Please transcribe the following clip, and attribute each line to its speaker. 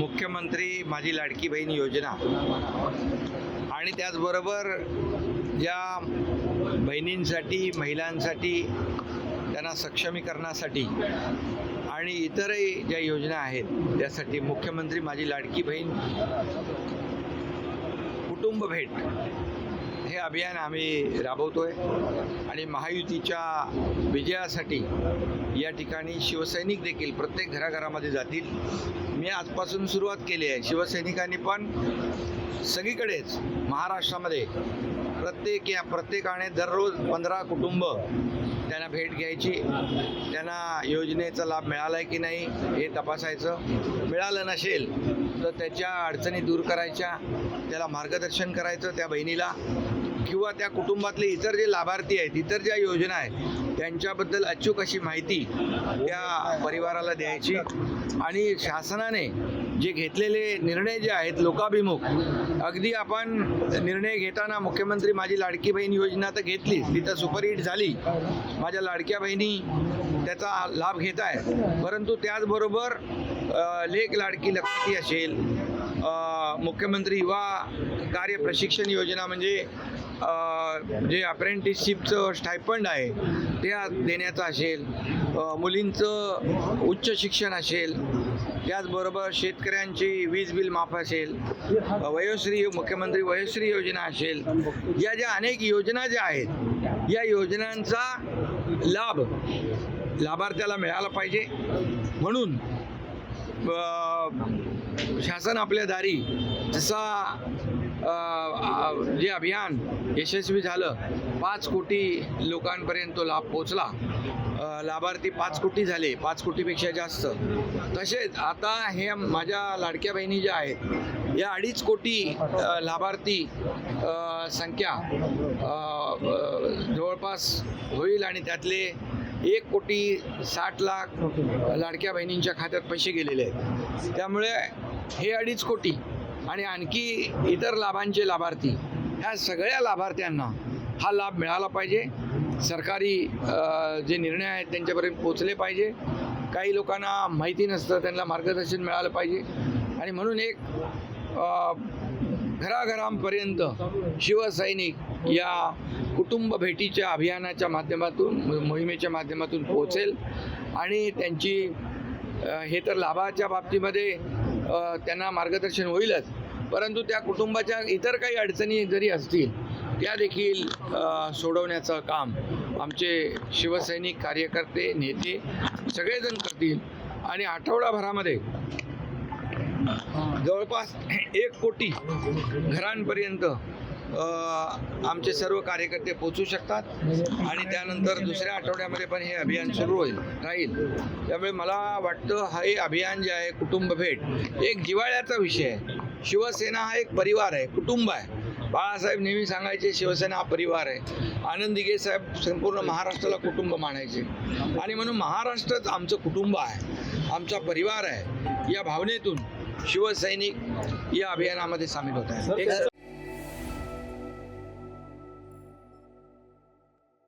Speaker 1: मुख्यमंत्री माझी लाडकी बहीण योजना. आणि त्याचबरोबर ज्या बहिणींसाठी महिलांसाठी त्यांना सक्षमीकरणासाठी आणि इतरही ज्या योजना आहेत त्यासाठी मुख्यमंत्री माझी लाडकी बहीण कुटुंब भेट. हे अभियान आम्ही राबवतो आहे आणि महायुतीच्या विजयासाठी या ठिकाणी शिवसैनिक देखील प्रत्येक घराघरामध्ये जातील. मी आजपासून सुरुवात केली आहे. शिवसैनिकांनी पण सगळीकडेच महाराष्ट्रामध्ये प्रत्येक या प्रत्येकाने दररोज पंधरा कुटुंब त्यांना भेट घ्यायची. त्यांना योजनेचा लाभ मिळाला आहे की नाही हे तपासायचं. मिळालं नसेल तर त्याच्या अडचणी दूर करायच्या. त्याला मार्गदर्शन करायचं त्या बहिणीला. किंवा त्या कुटुंबातले इतर जे लाभार्थी आहेत इतर ज्या योजना आहेत त्यांच्याबद्दल अचूक अशी माहिती त्या परिवाराला द्यायची. आणि शासनाने जे घेतलेले निर्णय जे आहेत लोकाभिमुख अगदी आपण निर्णय घेताना मुख्यमंत्री माझी लाडकी बहीण योजना तर घेतली ती तर सुपरहिट झाली. माझ्या लाडक्या बहिणी त्याचा लाभ घेत आहे परंतु त्याचबरोबर लेख लाडकी लक्ष्मी असेल मुख्यमंत्री युवा कार्य प्रशिक्षण योजना म्हणजे जे अप्रेंटिसशिपचं स्टायपंड आहे ते देण्याचं असेल मुलींचं उच्च शिक्षण असेल त्याचबरोबर शेतकऱ्यांची वीज बिल माफ असेल वयोश्री मुख्यमंत्री वयोश्री योजना असेल या ज्या अनेक योजना ज्या आहेत या योजनांचा लाभ लाभार्थ्याला मिळाला पाहिजे. म्हणून शासन आपल्या दारी जसा जे अभियान यशस्वी झालं पाच कोटी लोकांपर्यंत तो लाभ पोचला लाभार्थी पाच कोटी झाले पाच कोटीपेक्षा जास्त. तसेच आता हे माझ्या लाडक्या बहिणी ज्या आहेत या अडीच कोटी लाभार्थी संख्या जवळपास होईल आणि त्यातले एक कोटी साठ लाख लाडक्या बहिणींच्या खात्यात पैसे गेलेले आहेत. त्यामुळे हे अडीच कोटी आणि आणखी इतर लाभांचे लाभार्थी ह्या सगळ्या लाभार्थ्यांना हा लाभ मिळाला पाहिजे. सरकारी जे निर्णय आहेत त्यांच्यापर्यंत पोचले पाहिजे. काही लोकांना माहिती नसतं त्यांना मार्गदर्शन मिळालं पाहिजे. आणि म्हणून एक घराघरांपर्यंत शिवसैनिक या कुटुंब भेटीच्या अभियानाच्या माध्यमातून मोहिमेच्या माध्यमातून पोहोचेल. आणि त्यांची हे तर लाभाच्या बाबतीमध्ये त्यांना मार्गदर्शन होईलच. परंतु त्या कुटुंबाच्या इतर काही अडचणी जरी असतील त्या देखील सोडवण्याचं काम आमचे शिवसैनिक कार्यकर्ते नेते सगळेजण करतील. आणि आठवडाभरामध्ये जवळपास एक कोटी घरांपर्यंत आमचे सर्व कार्यकर्ते पोचू शकतात आणि त्यानंतर दुसऱ्या आठवड्यामध्ये पण हे अभियान सुरू होईल राहील. त्यामुळे मला वाटतं हे अभियान जे आहे कुटुंब भेट एक जिव्हाळ्याचा विषय आहे. शिवसेना हा एक परिवार आहे कुटुंब आहे. बाळासाहेब नेहमी सांगायचे शिवसेना हा परिवार आहे. आनंद दिघे साहेब संपूर्ण महाराष्ट्राला कुटुंब मानायचे. आणि म्हणून महाराष्ट्रच आमचं कुटुंब आहे आमचा परिवार आहे. या भावनेतून शिवसैनिक या अभियानामध्ये सामील होत आहे